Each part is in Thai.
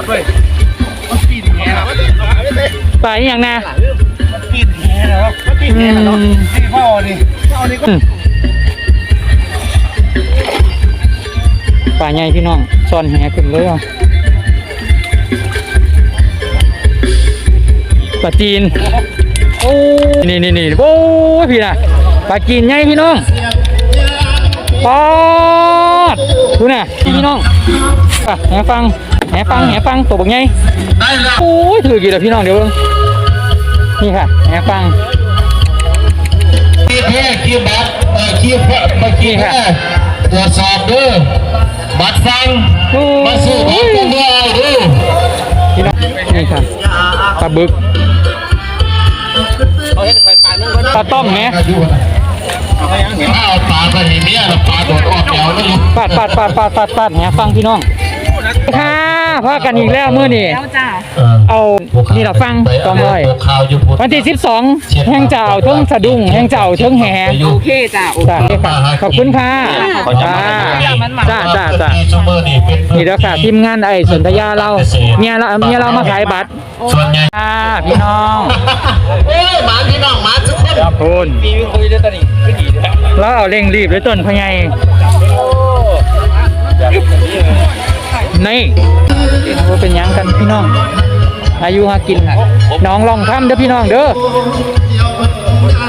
ดด้วยมันปีนแหนะปลาอหย่างนะมันปีนแหนะครับมันปีนแหนะเนาะนี่พ่อนี่พ่อนี่ก็อืมปลาใหญ่พี่น้องซ่อนแหขึ้นเลยอะปลาจีนโอ้นี่นี่นี่โอ้ยพี่นะปลาจีนใหญ่พี่น้องปอดดูน่ะพี่น้องอะแหฟังแห ฟังแหฟังตัวบักใหญ่ได้แล้วโอ้ยถือกี่แล้วพี่น้องเดี๋ยวเบิ่งนี่ค่ะแหฟังคีบแพ้คีบบัตรเอ่อคีบแพ้มาคีบแพ้ตรวจสอบดูบัตรฟังโอ้มาซื้อบัตรกันด้วยดูพี่น้องนี่ค่ะปลาบึกปลาต้อมไหมถ้าเอาปลาไปในเนี้ยแล้วปลาโดดออกแนวแล้วลูกปาดปาดปาดปาดปาดปาดแหฟังพี่น้อง ค่ะพากันอีกแล้วมื้อนี้แล้วจ้าเอานี่เราฟังกองร้อยข่าวอยู่พุ่นวันที่12แห่งเจ้าเทิงสะดุ้งแห่งเจ้าเทิงแหโอเคจ้าโอจ้าขอบคุณค่ะจ้าจ้าจ้าจ้าซูเปอร์นี่เป็นนี่เด้อค่ะทีมงานไอ้สนธยาเราเมียเราเมียเรามาขายบัตรส่วนใหญ่ค่ะพี่น้องเอ้ยหมาพี่น้องหมาทุกคนขอบคุณมีคุยด้วยตอนนี้แล้วเอาเร่งรีบเลยต้นพะไง นี่ว่าเป็นยังกันพี่น้อง อายุหากินน้องล่องคำเด้อพี่น้องเด้อ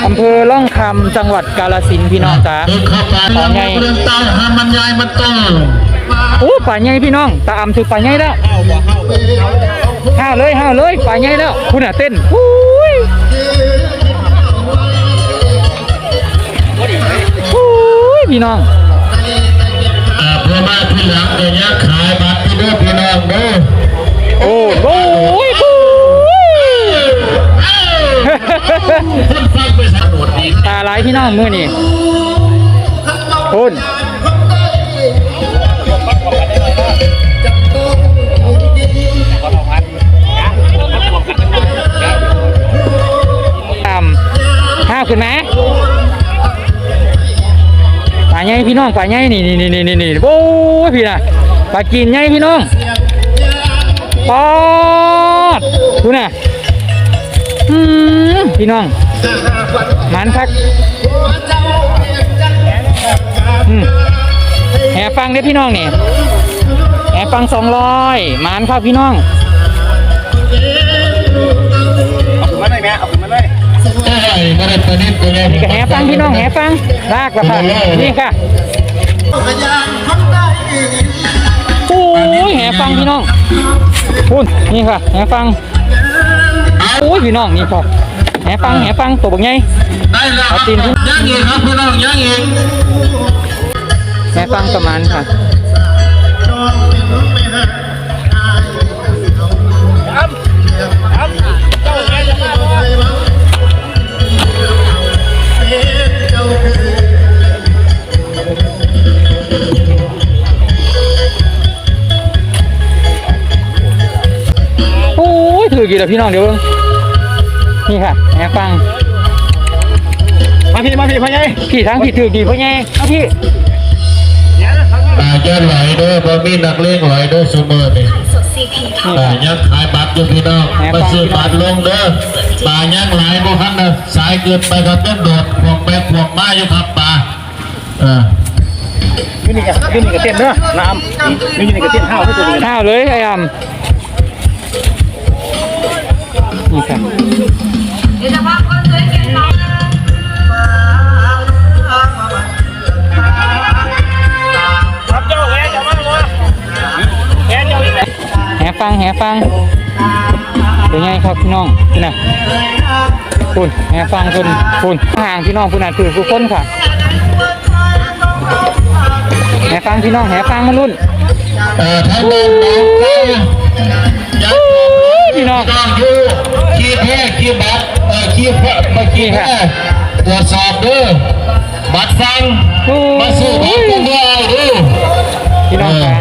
อำเภอล่องคำจังหวัดกาฬสินพี่น้องจ้าเดินเข้าไปแล้วมันเรื่ตาหามันยายมันโตโอ้ป่าใหญ่พี่น้อง ตาอำถือป่าใหญ่แล้วห้าเลยห้าเลยป่าใหญ่แล้วคุณอะเต้นอุ้ยอุ้ยพี่น้องอ่าเพื่อมาที่หลังเดี๋ยวนี้ขายบัตร ด้อพี่น้องเด้อโอ้โอ้ยโอ้ยคนฟังไปสนุดดีตาหลายพี่น้องมือนี่คุณตามข้าวขึ้นไหมปลาใหญ่พี่น้องปลาใหญ่นี่นี่นี่นี่นี่นี่โอ้พี่นะ ปลาจีนใหญ่พี่น้องปอดดูน่ะอืมพี่น้องมันคักอืมแห่ฟังเด้อพี่น้องนี่แห่ฟังสองร้อยมันครับพี่น้องมาได้ไหมเอามาได้ได้มาได้ตัวนี้ตัวนี้นี่ก็แห่ฟังพี่น้องแห่ฟังลากละค่ะนี่ค่ะ โอ้ยแห่ฟังพี่น้องคุณนี่ค่ะแห่ฟังโอ้ยพี่น้องนี่ค่ะแห่ฟังแห่ฟังตัวบักใหญ่ได้แล้วครับยังอีกครับพี่น้องยังอีกแห่ฟังประมาณค่ะ ยถือกี่แล้วพี่น้องเดี๋ยวเบิ่งนี่ค่ะแห่ฟังมาพี่มาพี่พ่อใหญ่พี่ทั้งพี่ถือกี่พ่อแง่เอาพี่ตาจะไหลเด้อบ่มีนักเลงไหลเด้อซูเมอร์นี่นี่ตาค่ะยังขายบัตรอยู่พี่น้องมาซื้อบัตรลงเด้อตายังไหลบ่ทันนะสายเกินไปก็เต้นโดดพวกแบกพวกมาอยู่ครับตาเออยูนี่กับยูนี่กับเต้นเด้อน้ำยูนี่กับเต้นห้าวให้ตัวนี้ข้าวเลยไอ้ยำ นี่ค่ะเดี๋ยวจะพาคนสวยเก็บน้องครับเจ้าแกจะมาบ่แกเจ้าอีกแหฟังแหฟังเป็นไงครับพี่น้องพี่น่ะคุณแหฟังคุณคุณห่างพี่น้องคุณน่ะถือผู้คนค่ะแหฟังพี่น้องแหฟังมารุ่นเออทั้งลงน้องก็ยังพี่น้อง ต้องอยู่คีแพ้คีบัตรเออคีแพ้มาคีแพ้ตรวจสอบเด้อบัตรฟังมาซื้อบัตรกันด้วยเด้อพี่น้องค่ะ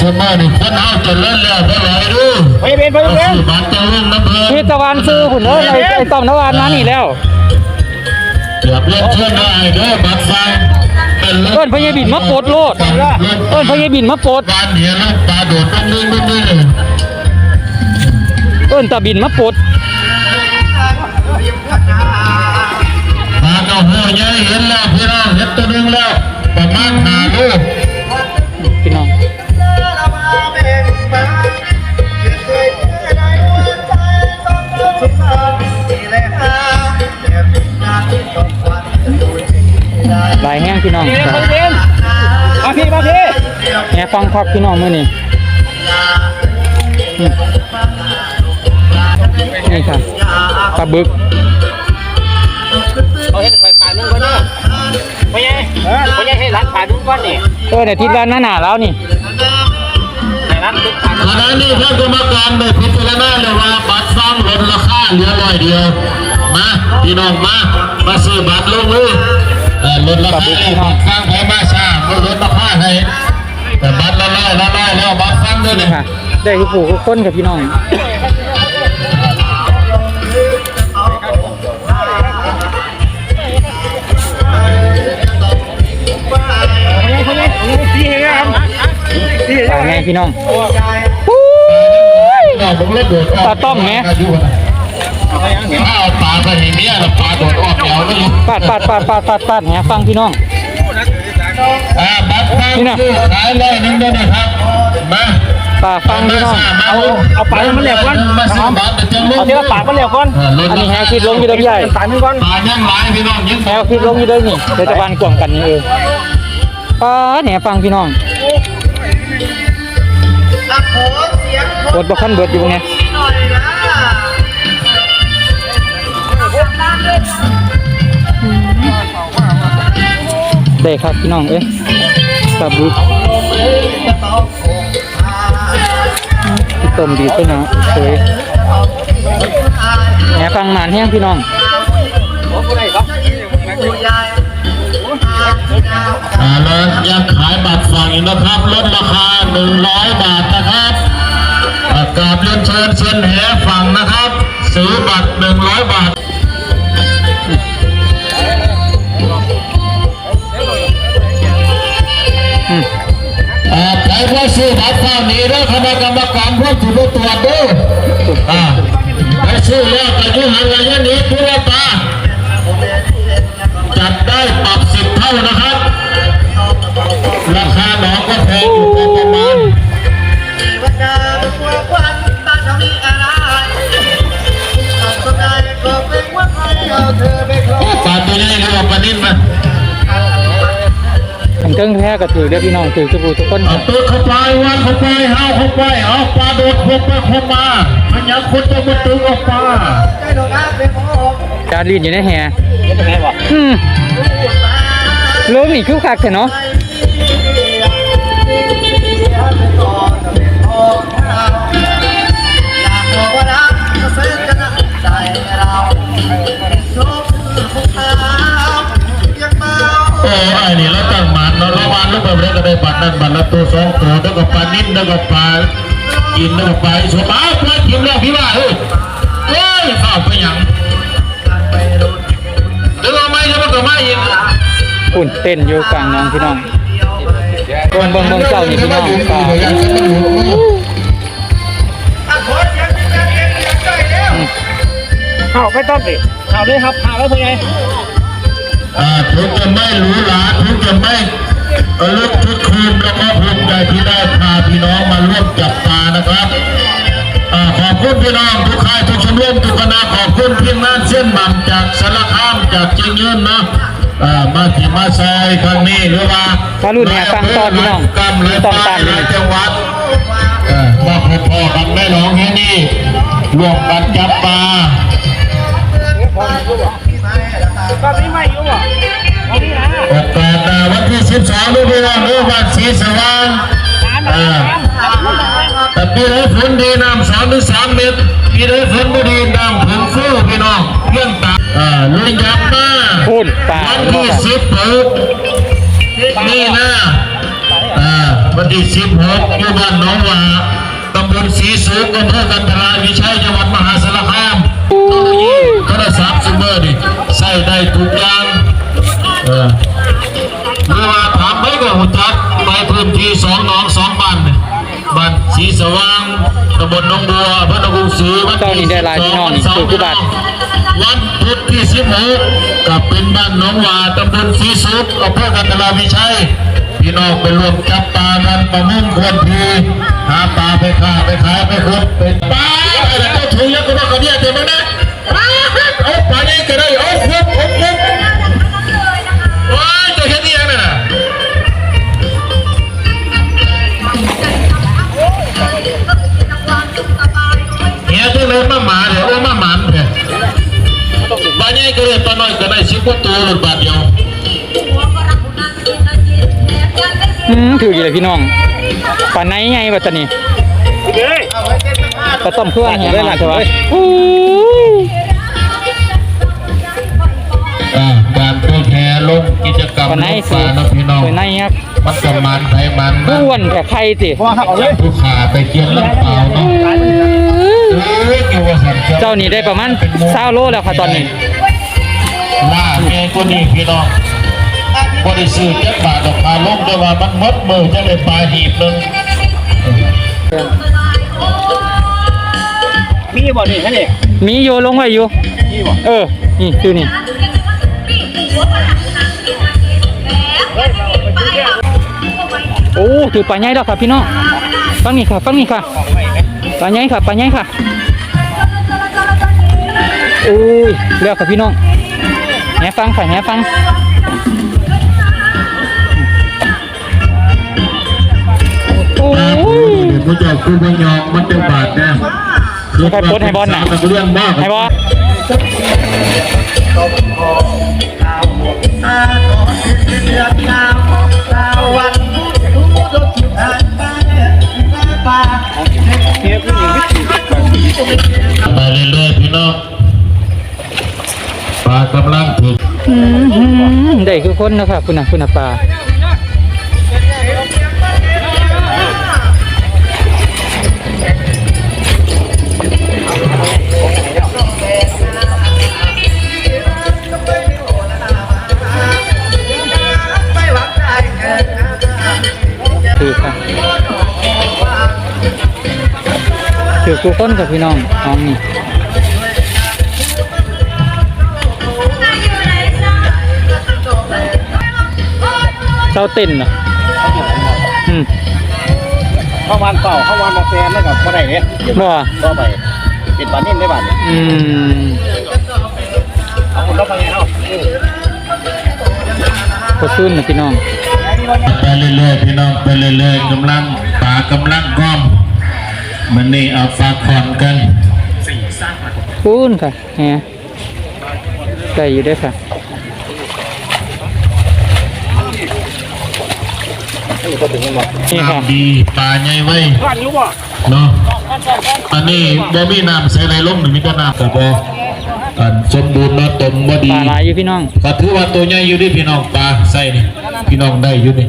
สมัยนี้คนเอาจะเล่นแล้วบ่ไหลเด้อไปเป็นไปมาเป็นซื้อบัตรจะเล่นน้ำเพลินพี่ตะวันซื้อหุ่นเอ้ยไอ้ไอ้ต้อมนวานมานี่แล้วเกือบเล่นเชื่อได้เด้อบัตรฟังเป็นเล่นเอิ้นพญาบินมาโปลดโลดเอิ้นพญาบินมาโปลดการเหียนลูกปลาโดดต้องนึงนึงนึงอิ้นตาบินมาปลด แห่ฟังครับพี่น้องมื้อนี้อืมนี่ครับปลาบึกเขาเห็นไฟป่านุ่งก่อนเนาะไปยังไปยังให้ร้านป่านุ่งก่อนนี่เออเนี่ยทิศด้านหน้าหนาแล้วนี่ให้ร้านตุ๊กป่าขณะนี้ท่านกรรมการได้พิจารณาเลยว่าบัตรฟังลดราคาเหลือร้อยเดียวมาพี่น้องมามาซื้อบัตรลงเลยเออลดราคาเลยบัตรฟังไปมาชาลดราคาให้ แต่บัตรละร้อยละร้อยแล้วบัตรฟังด้วยนี่เนี่ยค่ะ ได้ทุกผู้ทุกคนกับพี่น้องไปยังคนนี้พี่เห็นไหมครับพี่เห็นปลาไงพี่น้องปลาต้องไงถ้าเอาปลาไปให้เมียแล้วปลาโดดออกเดี๋ยวไม่รู้ปาดปาดปาดปาดปาดปาดแหฟังพี่น้องอ่า บัตรฟังซื้อขายร้อยหนึงด้วยนะครับ มาปาดฟังพี่น้องเอาเอาป่ามันเหลวก่อนมาซื้อบัตรจังลเอาทีละป่ามันเหลวก่อนอันนี้แหคิดลงอยู่เด้อพี่ใหญ่ป่านุ่งก่อนปลายังหลายพี่น้องยังแหคิดลงอยู่เด้อนี่เดี๋ยวจะบานกล่วงกันนี่เออปาดแหฟังพี่น้องกดบ่คันเบิดอยู่ไงได้ครับพี่น้องเอ้ย ปลาบึกต้มดีไปเนาะสวยแหฟังนานแห้งพี่น้องอาแล้วยังขายบัตรฝั่งอีกนะครับลดราคา 100 บาทนะครับอ่ากราบเรียนเชิญเชิญแหฝั่งนะครับ ซื้อบัตร 100 บาท อ่าใครว่อบัตรฝั่งนี้แล้วคณะกรรมการพวกถือว่าตรวจดูอ่าไปซื้อแล้วแต่ยุหันระยะนี้ตัวตาจัดได้ปรับสิบเท่านะครับ ราคาหนอก็แพงอยู่พอประมาณปลาตัวนี้เรียกว่าปลานิ่มน ทางเครื่องแพ้ก็ถือเด้อพี่น้องถือทุกผู้ทุกคนเอาตัวเข้าไปวันเข้าไปห้าวเข้าไปเอาปลาโดดพกไปพกมามันยังคนจะมาตึงเอาปลาจารีนอยู่ในแห่เป็นไงวะอืมลมนี่คือคักแท้เนาะโอ้ไอ้นี่เราตั้งมันเนาะระวันแล้วแบบนี้ก็ได้บัตรนั่นบัตรละตัวสองตัวแล้วก็ปลานิ่มแล้วก็ปลากินแล้วก็ปลาสมาปลากินแล้วพี่ว่าเฮ้ยเฮ้ยข้าวไปหยังเดี๋ยวเอาไม่แล้วมันก็ไม่อีกปุ่นเต้นอยู่กลางน้องพี่น้องเบิ่งเบิ่งเบิ่งเจ้านี่พี่น้องปลาเอาไม่ต้องสิเอาเลยครับเอาแล้วเป็นไง ถึงจะไม่หรูหราถึงจะไม่เออลึกทุกคืนแล้วก็ภูมิใจที่ได้พาพี่น้องมาร่วมจับปลานะครับอ่าขอบคุณพี่น้องทุกค่ายทุกชมรมทุกคณะขอบคุณทีมงานเส้นหม่ำจากสารคามจากเชียงยืนนะอ่ามาที่มาซอยครั้งนี้หรือว่าถ้ารุ่นเนี่ยฟังตอนพี่น้องกำเลยต้องตามอยู่หลายนี่จังหวัดเออมาพบพ่อกันแม่น้องแค่นี้ร่วมกันจับปลา ตอนนี้ไม่อยู่อ่ตอนนี้นะโอกาสหน้าวันที่12ด้วยพี่น้องเรื่อวันสีสว่างแต่ปีไหนฝนดีน้ำสามหรือสามเมตรปีไหนฝนไม่ดีน้ำถึงฟู่พี่น้องเรื่องตาอ่าลุยยับมาปุ่นปลาวันที่สิบหกนี่นะอ่าวันที่สิบหกอยู่บ้านหนองหวาตำบลศรีสูงอำเภอกันทราวิชัยจังหวัดมหาสารคาม โทรศัพท์ซิมเมอร์นี่ใส่ได้ทุกอย่างเออหรือว่าถามไม่ก็หุ่นจักไปพื้นที่สองหนองสองบ้านเนี่ยบ้านสีสว่างตำบลหนองบัวพระนครศรีวันเจ้านี่ได้หลายพี่น้องนี่เสาคือร์ผู้บาทวันพุธที่สิบหกกับเป็นบ้านหนองหวาตำบลสีสุดอำเภอกันตลาวิชัยพี่น้องไปรวมจับปลากันประมุ่งควรทีหาปลาไปฆ่าไปขายไปขุดเป็นปลาอะไรก็ถูกยักษ์ก็ว่ากันเนี่ยเต็มนะ เอาปลานี้ก็ได้เอาคุบเอาคุบว้ายจะแค่นี้เองน่ะเฮียที่เลยมาหมาเดี๋ยวมาหมันเถอะบ้านนี้ก็เลยตอนน้อยก็ได้สิบกว่าตัวหรือบาทเดียวอืมถืออยู่เลยพี่น้องปลาไหนไงบัดตะนี่เฮ้ยปลาต้มเครื่องแห้งมาเถอะวะอู้ยอ่า การตัวแทนลงกิจกรรมปลาไหนลูกสปวลายนะพี่น้องสวยไหนครับมันสมานไขมันนะอ้วนแต่ไข่ติจับผู้ขาไปเกี่ยวลำเปล่าเนาะเอ้ยเกี่ยวกับสัตว์เจ้านี่ได้ประมาณเศร้าโลแล้วค่ะตอนนี้ล่าแม่ก็นี่พี่น้องบริสุทธิ์จักบาทดอกพาลงแต่ว่ามันหมดมือจะเลยปลาหีบหนึงมีบ่นี่ฮะนี่มีโยลงไว้อยู่มีบ่เออ นี่ดูนี่ อ้ถือปลาใหญ่แล้วค่ะพี่น้องฟังนี่ค่ะฟังนี่ค่ะปลาใหญ่ค่ะปลาใหญ่ค่ะโอ้ยเรียกค่ะพี่น้องแหฟังค่ะแหฟังโอ้ยผู้เจ้าคือพยองมันจะบาดแน่มีใครโพสต์ให้บอลน่ะนักเรียนบ้าไอ้บอส ไปเรื่อยๆพี่น้องปลากำลังถูกอื้อหือได้คือคนนะคะคุณน่ะคุณน่ะปลาถือค่ะ ถือกูคนกับพี่น้องน้องนี่เจ้าเต้นเหรออืมเข้าวันเปล่าเข้าวันมาแฟนแล้วกับบ่ได้เนี่ยบ่ต่อไปเป็นปานิ่มได้บ้านอืมเอาคนเราไปไงเนาะก็ซื่นนะพี่น้องไปเรื่อยๆพี่น้องไปเรื่อยๆกำลังปลากำลังก้อม มันนี่เอาฝากขอนกันพูนค่ะแหมได้อยู่ด้วยค่ะนี่ค่ะน้ำดีปลาใหญ่ไว้บ้านรู้บ่เนาะอันนี้บ่มีน้ำใส่ไรลงหรือมีแต่น้ำกับบ่อันสมบูรณ์เนาะต้มบ่ดีปลาหลายอยู่พี่น้องก็ถือว่าตัวใหญ่อยู่ดิพี่น้องปลาใส่นี่พี่น้องได้อยู่นี่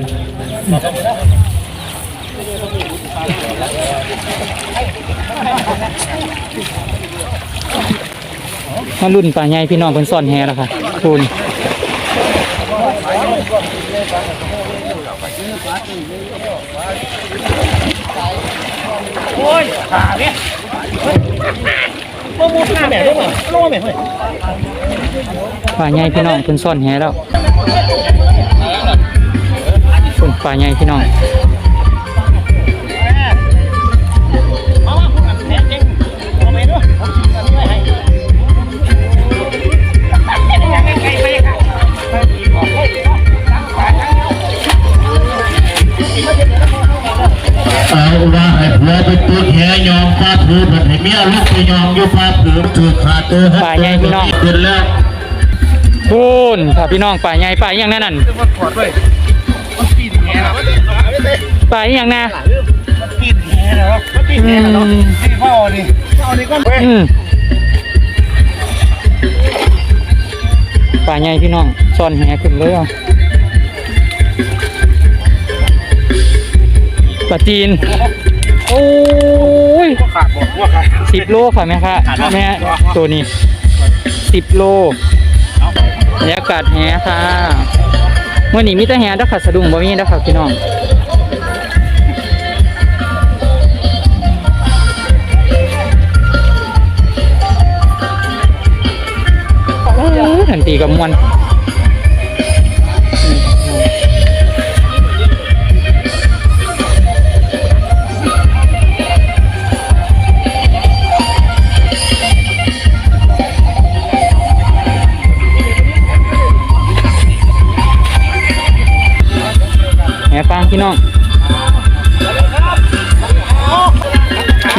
มารุ่นปลาใหญ่พี่น้องเป็นซ่อนแฮแล้วค่ะคุณโอ้ยขาเนี่ยบ่มุดหน้าแม่ได้บ่ลงมาแม่เฮ้ปลาใหญ่พี่น้องเป็นซ่อนแฮแล้วคุณปลาใหญ่พี่น้อง กแหยอมปลาถือผัดให้เมียลูกไปยอมอยู่ปลาถือถือขาดเออปลาใหญ่พี่น้องเป็นแล้วคุณค่ะพี่น้องปลาใหญ่ปลาอหย่างนั้นนั่นมาถอดด้วยมันปีนแหนะปลาอหย่างน่ะปีนแหนะครับมันปีนแหนะเนาะให้พ่อนี่พ่อนี่ก็เว้ยอืมปลาใหญ่พี่น้องซ่อนแหขึ้นเลยอะปลาจีน โอ้ยขาดบอกว่าขาดสิบโลค่ะแม่ค่ะแม่ตัวนี้สิบโลแล้วกัดแหค่ะเมื่อนี้มีแต่แหดักขัดสะดุ้งบ่มีดักขัดพี่น้องทันตีกับมวน น้อง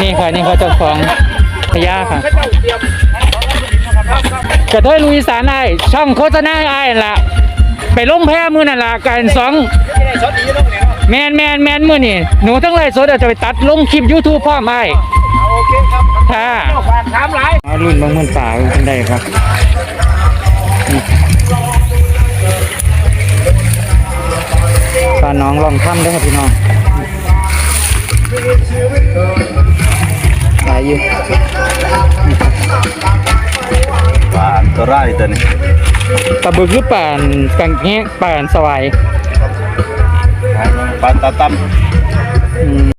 นี่ค่ะนี่เขาเจ้าของพญาค่ะกระเทยลุยสารไอ้ายช่องโฆษณาไอ้ายนั่นล่ะ ไปลงแพ้มือนั่นล่ะกันสองแมนแมนแมนมือนี่หนูทั้งไรสดเดี๋ยวจะไปตัดลงคลิป YouTube พร้อมไอ้ายโอเคครับค่ะฝากถามหลายเอารุ่นบางมันป่าเป็นได้ครับ นี่ปลาน้องลองทำได้อครับพี่น้องหลายอยู่ปลาอันตรายตัวนี้ปลาบึกหรือป่านกังแงะป่านสวายปลาตาตั้มอืม